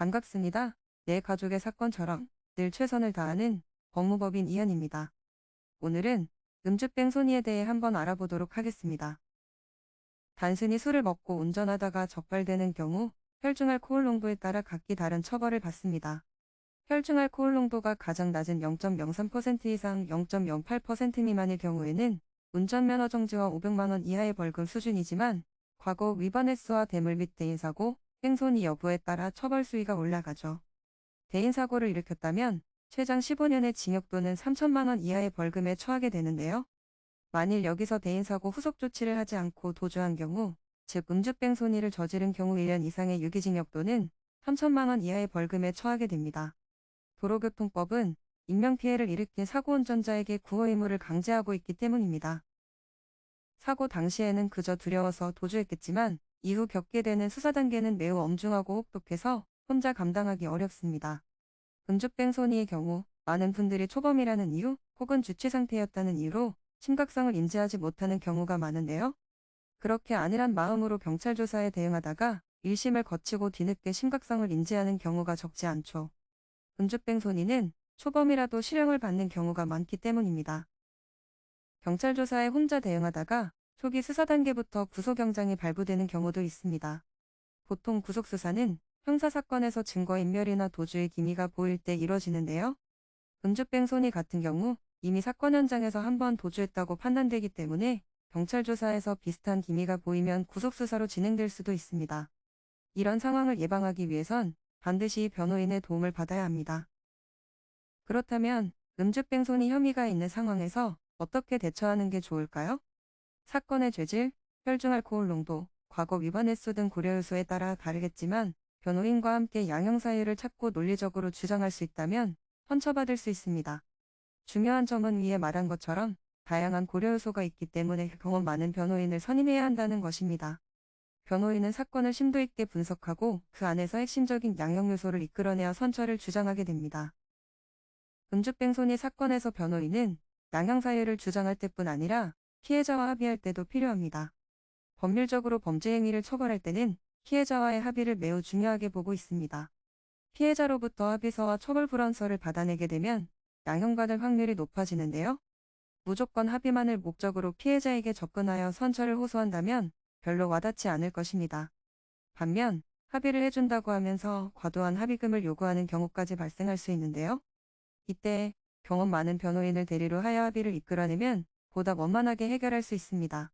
반갑습니다. 내 가족의 사건처럼 늘 최선을 다하는 법무법인 이현입니다. 오늘은 음주뺑소니에 대해 한번 알아보도록 하겠습니다. 단순히 술을 먹고 운전하다가 적발되는 경우 혈중 알코올 농도에 따라 각기 다른 처벌을 받습니다. 혈중 알코올 농도가 가장 낮은 0.03% 이상 0.08% 미만일 경우에는 운전면허 정지와 500만원 이하의 벌금 수준이지만 과거 위반 횟수와 대물 및 대인 사고, 횡손이 여부에 따라 처벌 수위가 올라가죠. 대인사고를 일으켰다면 최장 15년의 징역 또는 3천만 원 이하의 벌금에 처하게 되는데요. 만일 여기서 대인사고 후속 조치를 하지 않고 도주한 경우, 즉 음주뺑소니를 저지른 경우 1년 이상의 유기징역 또는 3천만 원 이하의 벌금에 처하게 됩니다. 도로교통법은 인명피해를 일으킨 사고 운전자에게 구호 의무를 강제하고 있기 때문입니다. 사고 당시에는 그저 두려워서 도주했겠지만 이후 겪게 되는 수사 단계는 매우 엄중하고 혹독해서 혼자 감당하기 어렵습니다. 음주뺑소니의 경우 많은 분들이 초범이라는 이유 혹은 주체 상태였다는 이유로 심각성을 인지하지 못하는 경우가 많은데요. 그렇게 안일한 마음으로 경찰 조사에 대응하다가 1심을 거치고 뒤늦게 심각성을 인지하는 경우가 적지 않죠. 음주뺑소니는 초범이라도 실형을 받는 경우가 많기 때문입니다. 경찰 조사에 혼자 대응하다가 초기 수사 단계부터 구속영장이 발부되는 경우도 있습니다. 보통 구속수사는 형사사건에서 증거인멸이나 도주의 기미가 보일 때 이뤄지는데요. 음주뺑소니 같은 경우 이미 사건 현장에서 한 번 도주했다고 판단되기 때문에 경찰 조사에서 비슷한 기미가 보이면 구속수사로 진행될 수도 있습니다. 이런 상황을 예방하기 위해선 반드시 변호인의 도움을 받아야 합니다. 그렇다면 음주뺑소니 혐의가 있는 상황에서 어떻게 대처하는 게 좋을까요? 사건의 죄질, 혈중 알코올 농도, 과거 위반 횟수 등 고려 요소에 따라 다르겠지만 변호인과 함께 양형 사유를 찾고 논리적으로 주장할 수 있다면 선처받을 수 있습니다. 중요한 점은 위에 말한 것처럼 다양한 고려 요소가 있기 때문에 경험 많은 변호인을 선임해야 한다는 것입니다. 변호인은 사건을 심도 있게 분석하고 그 안에서 핵심적인 양형 요소를 이끌어내어 선처를 주장하게 됩니다. 음주뺑소니 사건에서 변호인은 양형 사유를 주장할 때뿐 아니라 피해자와 합의할 때도 필요합니다. 법률적으로 범죄 행위를 처벌할 때는 피해자와의 합의를 매우 중요하게 보고 있습니다. 피해자로부터 합의서와 처벌 불안서를 받아내게 되면 양형받을 확률이 높아지는데요. 무조건 합의만을 목적으로 피해자에게 접근하여 선처를 호소한다면 별로 와닿지 않을 것입니다. 반면 합의를 해준다고 하면서 과도한 합의금을 요구하는 경우까지 발생할 수 있는데요. 이때 경험 많은 변호인을 대리로 하여 합의를 이끌어내면 보다 원만하게 해결할 수 있습니다.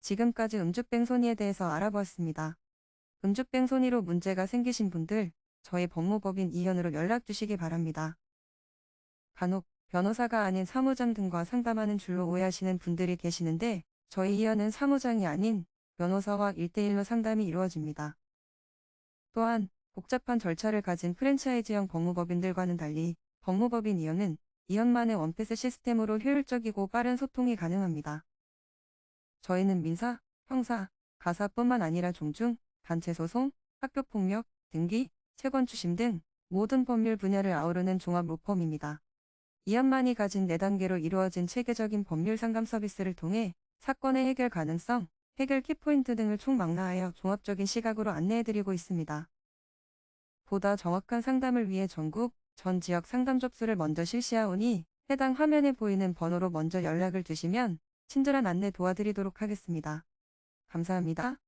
지금까지 음주뺑소니에 대해서 알아보았습니다. 음주뺑소니로 문제가 생기신 분들 저희 법무법인 이현으로 연락 주시기 바랍니다. 간혹 변호사가 아닌 사무장 등과 상담하는 줄로 오해하시는 분들이 계시는데 저희 이현은 사무장이 아닌 변호사와 1대1로 상담이 이루어집니다. 또한 복잡한 절차를 가진 프랜차이즈형 법무법인들과는 달리 법무법인 이현은 이현만의 원패스 시스템으로 효율적이고 빠른 소통이 가능합니다. 저희는 민사, 형사, 가사뿐만 아니라 종중, 단체소송, 학교폭력, 등기, 채권추심 등 모든 법률 분야를 아우르는 종합 로펌입니다. 이현만이 가진 4단계로 이루어진 체계적인 법률 상담 서비스를 통해 사건의 해결 가능성, 해결 키포인트 등을 총망라하여 종합적인 시각으로 안내해드리고 있습니다. 보다 정확한 상담을 위해 전국, 전 지역 상담 접수를 먼저 실시하오니 해당 화면에 보이는 번호로 먼저 연락을 주시면 친절한 안내 도와드리도록 하겠습니다. 감사합니다.